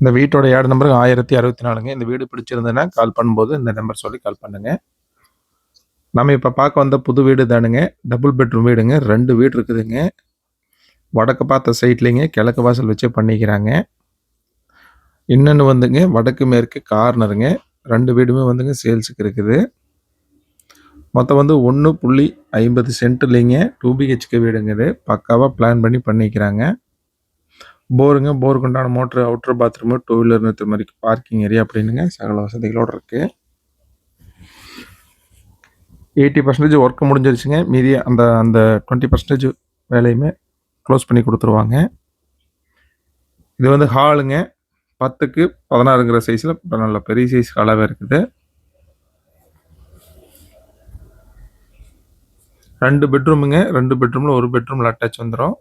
இந்த வீட்டோட ஏடு நம்பர் ஆயிரத்தி அறுபத்தி நாலுங்க இந்த வீடு பிடிச்சிருந்ததுன்னா கால் பண்ணும்போது இந்த நம்பர் சொல்லி கால் பண்ணுங்க. நம்ம இப்போ பார்க்க வந்த புது வீடு தானுங்க. டபுள் பெட்ரூம் வீடுங்க. ரெண்டு வீடு இருக்குதுங்க. வடக்கு பார்த்த சைட்லேங்க. கிழக்கு வாசல் வச்சே பண்ணிக்கிறாங்க. இன்னொன்று வந்துங்க வடக்கு மேற்கு கார்னருங்க. ரெண்டு வீடுமே வந்துங்க சேல்ஸுக்கு இருக்குது. மொத்தம் வந்து ஒன்று புள்ளி ஐம்பது சென்ட்லிங்க டூ பிஹெச்கே வீடுங்கிறது பக்காவாக பிளான் பண்ணி பண்ணிக்கிறாங்க. போருங்க போருக்கு உண்டான மோட்ரு அவுட்ரு பாத்ரூமு டூ வீலர் நிறுத்துற மாதிரி பார்க்கிங் ஏரியா அப்படின்னுங்க. சகல வசதிகளோடு இருக்குது எயிட்டி பர்சன்டேஜ் ஒர்க்கு முடிஞ்சிருச்சுங்க. மீதி அந்த அந்த டுவெண்ட்டி பர்சன்டேஜ் வேலையுமே க்ளோஸ் பண்ணி கொடுத்துருவாங்க. இது வந்து ஹாலுங்க பத்துக்கு பதினாறுங்கிற சைஸில் நல்ல பெரிய சைஸ் ஹாலாகவே இருக்குது. ரெண்டு பெட்ரூமுங்க ரெண்டு பெட்ரூமில் ஒரு பெட்ரூமில் அட்டாச் வந்துடும்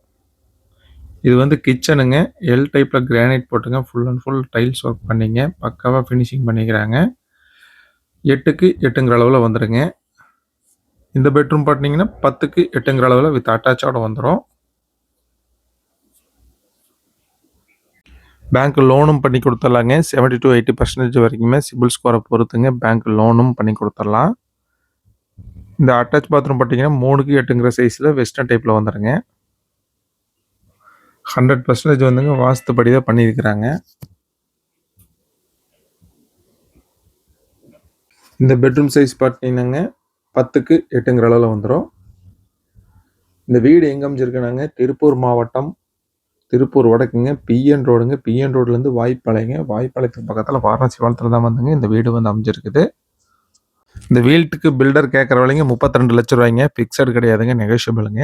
இது வந்து கிச்சனுங்க எல் டைப்பில் கிரானைட் போட்டுங்க. Full and full tiles work பண்ணிங்க. பக்காவாக ஃபினிஷிங் பண்ணிக்கிறாங்க. எட்டுக்கு எட்டுங்கிற அளவில் வந்துடுங்க இந்த பெட்ரூம் பார்த்தீங்கன்னா பத்துக்கு எட்டுங்கிற அளவில் வித் அட்டாச்சோட வந்துடும் பேங்க் லோனும் பண்ணி கொடுத்துர்லாங்க செவன்ட்டி டு எயிட்டி பர்சன்டேஜ் வரைக்குமே சிபில் ஸ்கோரை பொறுத்துங்க. பேங்க் லோனும் பண்ணி கொடுத்துடலாம். இந்த அட்டாச் பாத்ரூம் பார்த்தீங்கன்னா மூணுக்கு எட்டுங்கிற சைஸில் வெஸ்டர்ன் டைப்பில் வந்துடுங்க ஹண்ட்ரட் பர்சன்டேஜ் வந்துங்க வாஸ்துப்படி தான் பண்ணியிருக்கிறாங்க. இந்த பெட்ரூம் சைஸ் பார்த்தீங்கன்னாங்க பத்துக்கு எட்டுங்கிற அளவில் வந்துடும் இந்த வீடு எங்கே அமைஞ்சிருக்குனாங்க? திருப்பூர் மாவட்டம் திருப்பூர் வடக்குங்க பிஎன் ரோடுங்க பிஎன் ரோட்லேருந்து வாய்ப்பாளையங்க வாய்ப்பாளையத்துக்கு பக்கத்தில் வாரணாசி பாலத்தில் தான் வந்துங்க இந்த வீடு வந்து அமைஞ்சிருக்குது. இந்த வீட்டுக்கு பில்டர் கேட்குற விலைங்க முப்பத்தி ரெண்டு லட்ச ரூபாய்ங்க. ஃபிக்ஸட் கிடையாதுங்க நெகோஷியபிளுங்க